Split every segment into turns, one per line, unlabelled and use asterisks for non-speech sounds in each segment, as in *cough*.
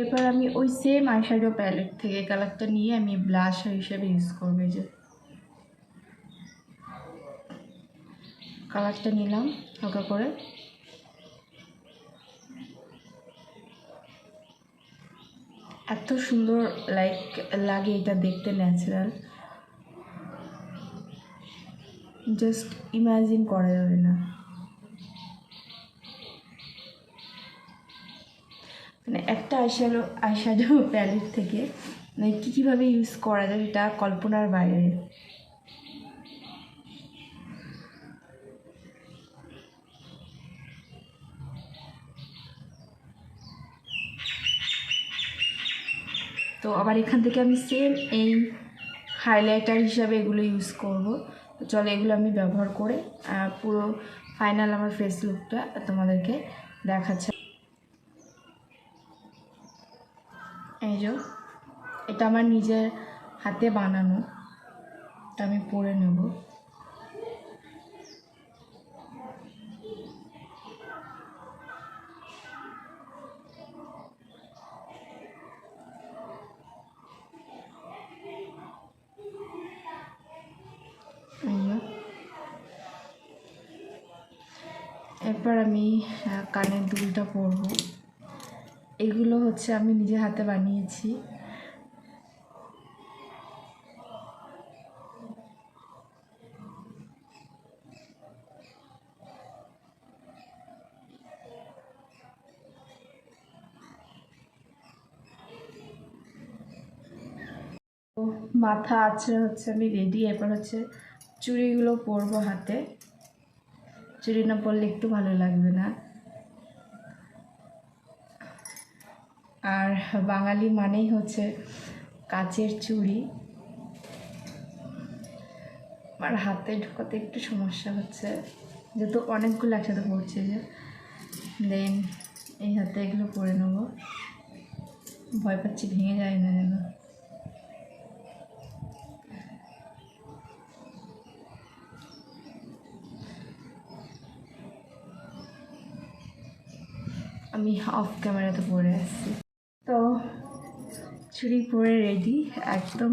এরপর আমি ওই সেম আইশ্যাডো প্যালেট থেকে কালারটা নিয়ে আমি ব্লাশ হিসেবে ইউজ করব যে। কালারটা নিলাম হালকা করে। এত সুন্দর লাইক লাগে এটা দেখতে ন্যাচারাল জাস্ট ইমাজিন করা যাবে না। মানে একটা আইশ্যাডো আইশ্যাডো প্যালেট থেকে মানে কী কীভাবে ইউজ করা যায় সেটা কল্পনার বাইরে। তো আবার এখান থেকে আমি সেম এই হাইলাইটার হিসাবে এগুলো ইউজ করব। তো চলো এগুলো আমি ব্যবহার করে পুরো ফাইনাল আমার ফেস লুকটা তোমাদেরকে দেখাচ্ছে। এই যে, এটা আমার নিজের হাতে বানানো, এটা আমি পরে নেব। এরপর আমি কানের দুলটা পরবো। এগুলো হচ্ছে আমি নিজে হাতে বানিয়েছি। মাথা আছে হচ্ছে আমি রেডি এরপর হচ্ছে চুড়িগুলো পরবো হাতে। চুড়ি না পরলে একটু ভালো লাগবে না আর বাঙালি মানেই হচ্ছে কাচের চুড়ি। আর হাতে ঢোকাতে একটু সমস্যা হচ্ছে। যেহেতু অনেকগুলো একসাথে পড়ছে যে দেন এই হাতে এগুলো পরে নেব। ভয় পাচ্ছি, ভেঙে যায় না যেন। আমি অফ ক্যামেরাতে পরে আসছি। চুড়ি পরে রেডি একদম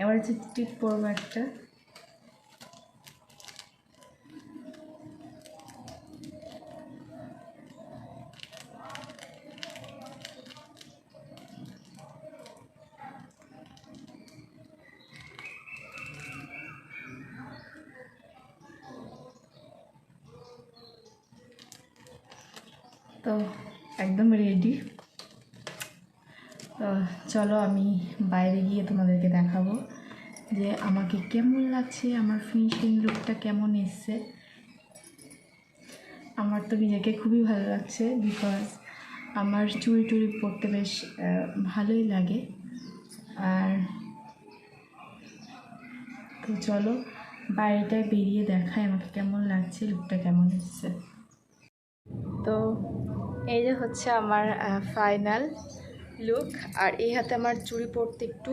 এবার হচ্ছে টিপ পরবো একটা। তো একদম রেডি চলো আমি বাইরে গিয়ে তোমাদেরকে দেখাবো যে আমাকে কেমন লাগছে, আমার ফিনিশিং লুকটা কেমন এসছে। আমার তো নিজেকে খুবই ভালো লাগছে বিকজ আমার চুরি টুরি পরতে বেশ ভালোই লাগে। আর তো চলো বাইরেটায় বেরিয়ে দেখায় আমাকে কেমন লাগছে লুকটা কেমন এসছে। তো এই যে হচ্ছে আমার ফাইনাল লুক আর এই হাতে আমার চুড়ি পরতে একটু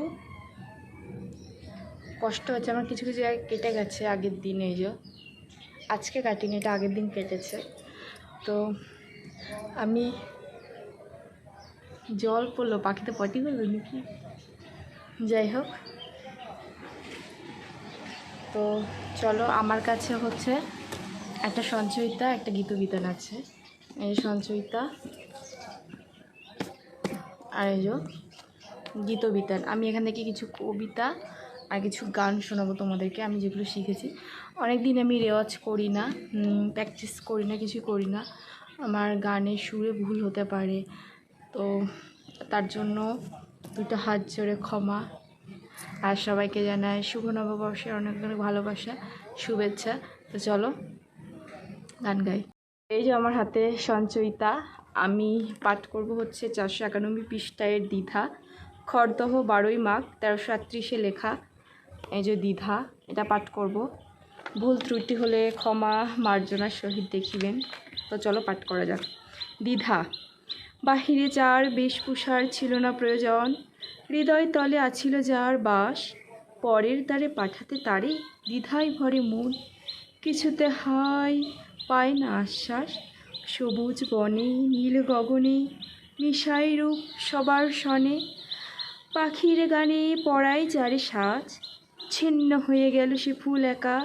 কষ্ট হচ্ছে। আমার কিছু কিছু জায়গায় কেটে গেছে আগের দিন, এই যে। আজকে কাটিনি, এটা আগের দিন কেটেছে। তো আমি জল পড়ল, পাখিতে পটি করল নাকি? যাই হোক। তো চলো, আমার কাছে হচ্ছে একটা সঞ্চয়িতা, একটা গীতবিতান আছে। এই সঞ্চয়িতা। যে গীতবিতান আমি এখান থেকে কিছু কবিতা আর কিছু গান শোনাবো তোমাদেরকে। আমি যেগুলো শিখেছি। অনেক দিন আমি রেওয়াজ করি না প্র্যাকটিস করি না, কিছু করি না। আমার গানের সুরে ভুল হতে পারে। তো তার জন্য দুটো হাত জোরে ক্ষমা। আর সবাইকে জানায় শুভ নববর্ষের অনেক অনেক ভালোবাসা, শুভেচ্ছা। তো চলো, গান গাই। এই যে আমার হাতে সঞ্চয়িতা আমি পাঠ করব হচ্ছে চারশো একানব্বই পৃষ্ঠায়ের দ্বিধা। খরদহ বারোই মাঘ তেরোশো আটত্রিশে লেখা। এই যে দ্বিধা, এটা পাঠ করব। ভুল ত্রুটি হলে ক্ষমা মার্জনার সহিত দেখিবেন। তো চলো পাঠ করা যাক। দ্বিধা, বাহিরে যার বেশভূষার ছিল না প্রয়োজন, হৃদয় তলে আছিল যার বাস, পরের দ্বারে পাঠাতে তারে দ্বিধায় ভরে মন। কিছুতে হাই পায় না আশ্বাস সবুজ বনে, নীল গগনে মিশাই রূপ সবার সনে, পাখির গানে পড়ায় যারে সাজ, ছিন্ন হয়ে গেল সে ফুল একা।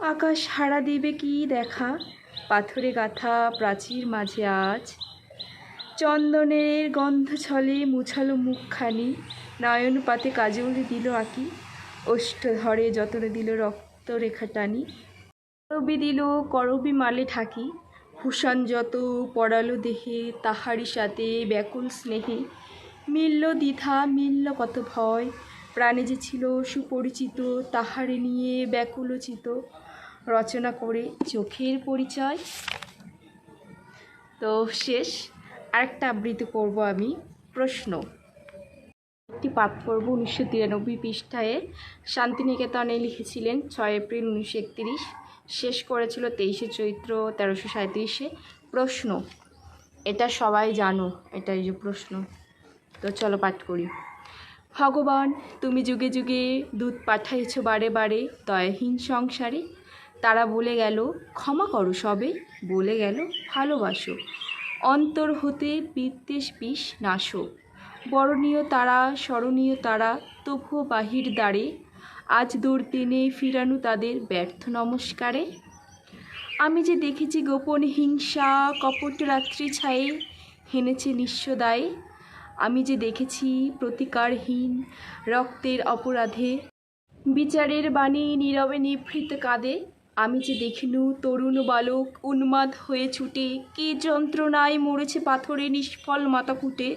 আকাশ হারা দেবে কি দেখা, পাথরে গাথা প্রাচীর মাঝে আজ। চন্দনের গন্ধ ছলে মুছালো মুখখানি, নয়ন পাতে কাজল দিল আঁকি ওষ্ঠ ধরে যতনে দিল রক্তরেখা টানি। করবি দিল, করবি মালে ঠাকি ভূষণ যত পড়ালো দেহে, তাহারি সাথে ব্যাকুল স্নেহে। মিলল দ্বিধা, মিলল কত ভয় প্রাণে যে ছিল সুপরিচিত, তাহারে নিয়ে ব্যাকুলচিত। রচনা করে চোখের পরিচয়। তো শেষ, আরেকটা আবৃত্তি করব আমি, প্রশ্ন। একটি পাঠ পর্ব উনিশশো তিরানব্বই পৃষ্ঠায়। শান্তিনিকেতনে লিখেছিলেন ছয় এপ্রিল উনিশশো একত্রিশ। শেষ করেছিল তেইশে চৈত্র তেরোশো সাঁত্রিশে প্রশ্ন, এটা সবাই জানো, এটাই যে প্রশ্ন। তো চলো পাঠ করি। ভগবান, তুমি যুগে যুগে দুধ পাঠাইছ বারে বারে, দয়াহীন সংসারে। তারা বলে গেল, ক্ষমা করো সবে, বলে গেল, ভালোবাসো। অন্তর হতে বিদ্বেষ বিষ নাশো। বরণীয় তারা, স্মরণীয় তারা, তবুও বাহির দ্বারে আজ দুর্দিনে ফিরানু তাদের ব্যর্থ নমস্কারে। আমি যে দেখেছি গোপন হিংসা, কপট রাত্রি ছায়ে হেনেছে নিঃস্বদায়ে। আমি যে দেখেছি প্রতিকারহীন রক্তের অপরাধে, বিচারের বাণী নীরবে নিভৃত কাঁদে আমি যে দেখিনু তরুণ বালক উন্মাদ হয়ে ছুটে, কি যন্ত্রণায় মরেছে পাথরে নিষ্ফল মাথা ফুটে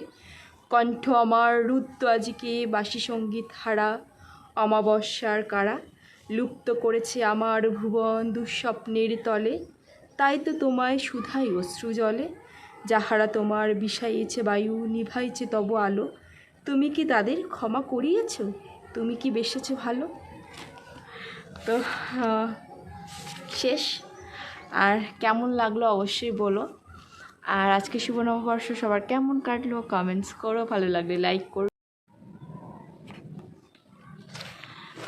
কণ্ঠ আমার রুদ্র আজিকে বাসি সংগীত হারা। অমাবস্যার কারা? লুপ্ত করেছে আমার ভুবন দুঃস্বপ্নের তলে। তাই তো তোমায় সুধাই অশ্রু জলে। যাহারা তোমার বিষাইয়েছে বায়ু, নিভাইছে তব আলো। তুমি কি তাদের ক্ষমা করিয়েছ? তুমি কি বেসেছ ভালো? তো শেষ। আর কেমন লাগল অবশ্যই বলো। আর আজকে শুভ নববর্ষ, সবার কেমন কাটলো কমেন্টস করো, ভালো লাগলে লাইক করো।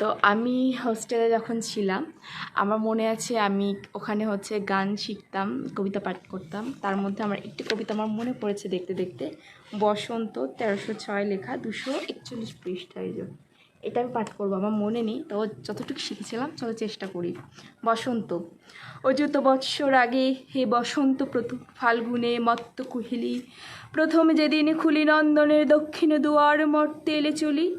তো আমি হোস্টেলে যখন ছিলাম, আমার মনে আছে আমি ওখানে হচ্ছে গান শিখতাম, কবিতা পাঠ করতাম। তার মধ্যে আমার একটি কবিতা আমার মনে পড়েছে দেখতে দেখতে। বসন্ত তেরোশো ছয় লেখা দুশো একচল্লিশ পৃষ্ঠায় যে। এটা আমি পাঠ করব, আমার মনে নেই। তো যতটুকু শিখেছিলাম, চলো চেষ্টা করি। বসন্ত। অযুত বৎসর আগে হে বসন্ত প্রতু, ফাল্গুনে মত্ত কুহিলি। প্রথম যেদিন খুলি নন্দনের দক্ষিণ দুয়ার মর্তে এলে চলি।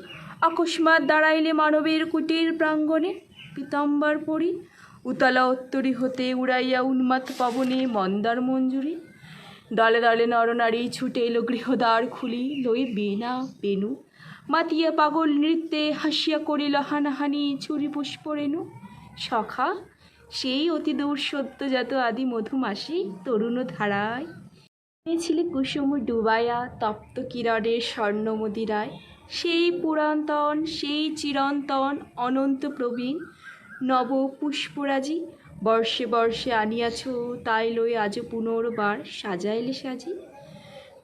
অকস্মাৎ দাঁড়াইলে মানবের কুটির প্রাঙ্গণে পীতাম্বর পরি, উতলা উত্তরি হতে উড়াইয়া উন্মাদ পবনে মন্দার মঞ্জুরি। দলে দলে নরনারী ছুটে এলো গৃহদ্বার খুলি লই বীণা বেনু মাতিয়া পাগল নৃত্যে হাসিয়া করিল হানাহানি, ছুরি পুষ্প রেণু সখা, সেই অতি দূর সদ্যজাত আদি মধুমাসি তরুণ ধারায়। ছিলে কুসুম ডুবাইয়া তপ্ত কিরণের স্বর্ণ মদিরায় সেই পুরাতন সেই চিরন্তন অনন্ত প্রবীণ নব পুষ্পরাজি, বর্ষে বর্ষে আনিয়াছ, তাই লই আজ পুনর্বার সাজাইলে সাজি।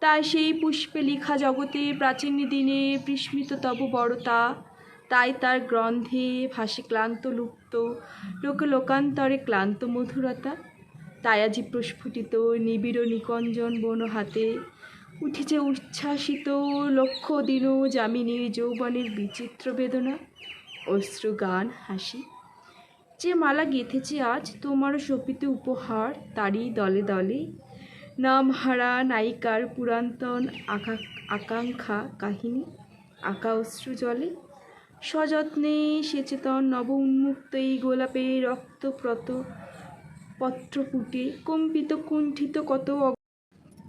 তাই সেই পুষ্পে লিখা জগতে প্রাচীন দিনে বিস্মৃত তব বড়তা তাই তার গ্রন্থে ভাসে ক্লান্ত লুপ্ত, লোক লোকান্তরে ক্লান্ত মধুরতা। তাই আজি প্রস্ফুটিত নিবিড় নিকঞ্জন বন হাতে উঠেছে উচ্ছ্বাসিত লক্ষ দিন যামিনীর যৌবনের বিচিত্র বেদনা, অশ্রু গান, হাসি। যে মালা গেঁথেছে আজ তোমার শোপিত উপহার, তারই দলে দলে। নামহারা নায়িকার পুরান্তন আকা, আকাঙ্ক্ষা কাহিনী, আঁকা অশ্রু জলে। সযত্নে সেচেতন নব উন্মুক্ত এই গোলাপে রক্তপ্রত পত্রপুটে, কম্পিত কুণ্ঠিত কত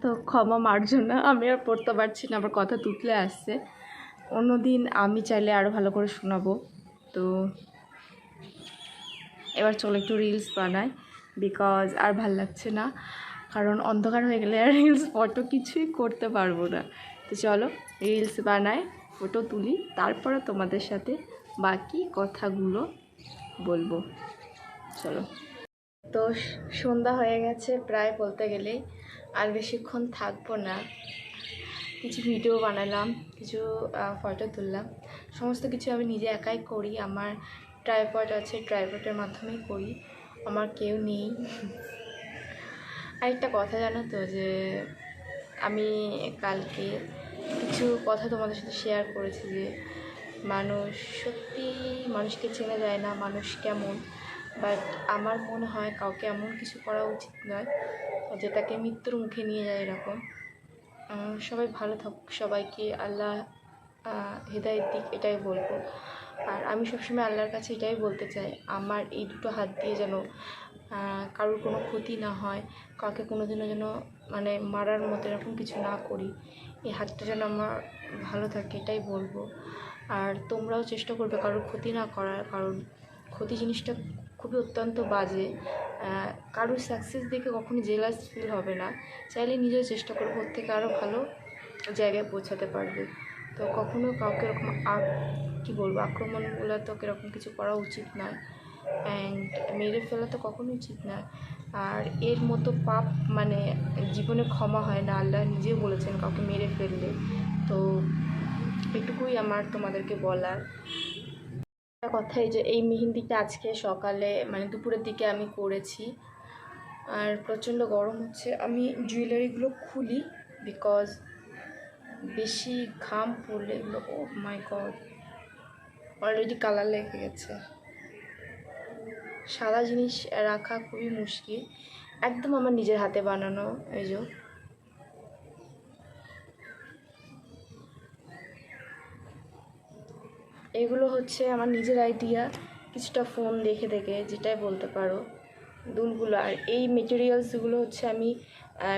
তো ক্ষমা মার্জনা আমি আর পড়তে পারছি না, আবার কথা তুতলে আসছে। অন্যদিন আমি চাইলে আরও ভালো করে শোনাবো। তো এবার চলো একটু রিলস বানাই বিকজ আর ভালো লাগছে না, কারণ অন্ধকার হয়ে গেলে আর রিলস ফটো কিছুই করতে পারব না। তো চলো রিলস বানাই ফটো তুলি, তারপরে তোমাদের সাথে বাকি কথাগুলো বলব। চলো। তো সন্ধ্যা হয়ে গেছে, প্রায় বলতে গেলে আর বেশিক্ষণ থাকব না। কিছু ভিডিও বানালাম, কিছু ফটো তুললাম। সমস্ত কিছু আমি নিজে একাই করি, আমার ট্রাইপড আছে ট্রাইপডের মাধ্যমেই করি, আমার কেউ নেই। আরেকটা কথা জানো তো, যে আমি কালকে কিছু কথা তোমাদের সাথে শেয়ার করেছি যে মানুষ সত্যি মানুষকে চেনা যায় না, মানুষ কেমন। বাট আমার মনে হয় কাউকে এমন কিছু করা উচিত নয় যে তাকে মৃত্যুর মুখে নিয়ে যায় এরকম। সবাই ভালো থাকুক, সবাইকে আল্লাহ হৃদয়ের দিক, এটাই বলব। আর আমি সবসময় আল্লাহর কাছে এটাই বলতে চাই, আমার এই দুটো হাত দিয়ে যেন কারোর কোনো ক্ষতি না হয়, কাউকে কোনো দিনও যেন মানে মারার মতো এরকম কিছু না করি। এই হাতটা যেন আমার ভালো থাকে, এটাই বলব। আর তোমরাও চেষ্টা করবে কারোর ক্ষতি না করার কারণ, ক্ষতি জিনিসটা খুবই অত্যন্ত বাজে। কারোর সাকসেস দেখে কখনো জেলাস ফিল হবে না। চাইলে নিজেও চেষ্টা করব ওর থেকে আরও ভালো জায়গায় পৌঁছাতে পারবে। তো কখনো কাউকে এরকম কী বলব, আক্রমণমূলক এরকম কিছু করা উচিত নয়। অ্যান্ড মেরে ফেলা তো কখনোই উচিত নয় আর এর মতো পাপ মানে জীবনে ক্ষমা হয় না। আল্লাহ নিজেও বলেছেন কাউকে মেরে ফেললে। তো এটুকুই আমার তোমাদেরকে বলার। একটা কথা, এই যে এই মেহেন্দিটা আজকে সকালে মানে দুপুরের দিকে আমি করেছি। আর প্রচণ্ড গরম হচ্ছে। আমি জুয়েলারিগুলো খুলি বিকজ বেশি ঘাম পড়লে এগুলো oh my god already colour লেগে গেছে। সাদা জিনিস রাখা খুবই মুশকিল। একদম আমার নিজের হাতে বানানো, এই যে। এগুলো হচ্ছে আমার নিজের আইডিয়া কিছুটা ফোন দেখে দেখে যেটাই বলতে পারো। দুলগুলো, আর এই মেটেরিয়ালসগুলো হচ্ছে আমি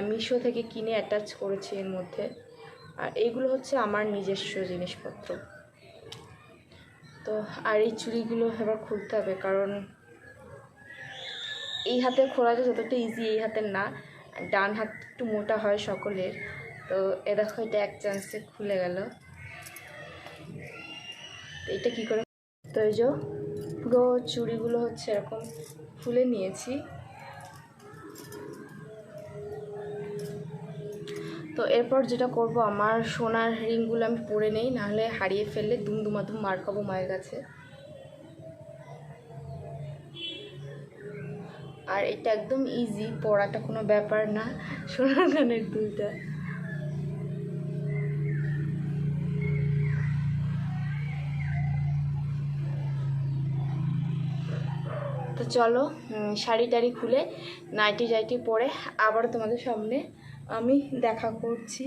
মিশো থেকে কিনে অ্যাটাচ করেছি এর মধ্যে। আর এইগুলো হচ্ছে আমার নিজস্ব জিনিসপত্র। তো, আর এই চুড়িগুলো এবার খুলতে হবে, কারণ এই হাতের খোলাটা যতটা ইজি এই হাতের না। ডান হাত একটু মোটা হয় সকলের। তো, এ দেখো এটা এক চান্সে খুলে গেল। এটা কী করে? তো এই যে পুরো চুড়িগুলো হচ্ছে এরকম খুলে নিয়েছি। তো এরপর যেটা করব, আমার সোনার রিংগুলো আমি পরে নেই, নাহলে হারিয়ে ফেললে দুম দুমাদুম মার খাব মায়ের কাছে। আর এটা একদম ইজি পড়াটা কোনো ব্যাপার না, সোনার গানের দুলটা। তো চলো শাড়ি টাড়ি খুলে নাইটি টাইটি পরে আবার তোমাদের সামনে আমি দেখা করছি।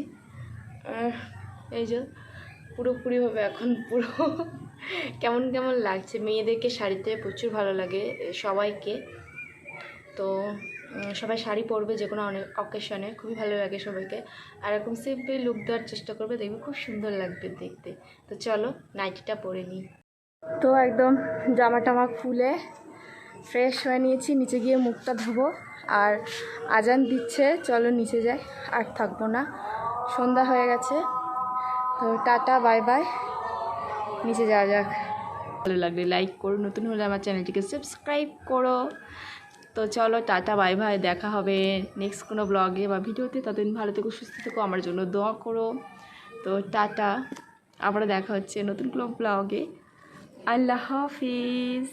এই যে পুরোপুরিভাবে এখন পুরো *laughs* কেমন কেমন লাগছে? মেয়েদেরকে শাড়িতে প্রচুর ভালো লাগে সবাইকে। তো সবাই শাড়ি পরবে যে কোনো অনেক অকেশনে খুবই ভালো লাগে সবাইকে। আর এরকম সিম্পলি লুক দেওয়ার চেষ্টা করবে, দেখবে খুব সুন্দর লাগবে দেখতে। তো চলো, নাইটিটা পরে নিই। তো একদম জামা টামা খুলে ফ্রেশ হয়ে নিয়েছি, নিচে গিয়ে মুখটা ধোবো। আর আজান দিচ্ছে, চলো নিচে যাই, আর থাকব না। সন্ধ্যা হয়ে গেছে, তো টাটা, বাই বাই। নিচে যাওয়া যাক। ভালো লাগলে লাইক করো, নতুন হলে আমার চ্যানেলটিকে সাবস্ক্রাইব করো। তো চলো টাটা, বাই বাই, দেখা হবে নেক্সট কোনো ব্লগে বা ভিডিওতে। ততদিন ভালো থেকো, সুস্থ থেকো, আমার জন্য দোয়া করো। তো টাটা আবার দেখা হচ্ছে নতুন কোনো ব্লগে। আল্লাহ হাফিজ।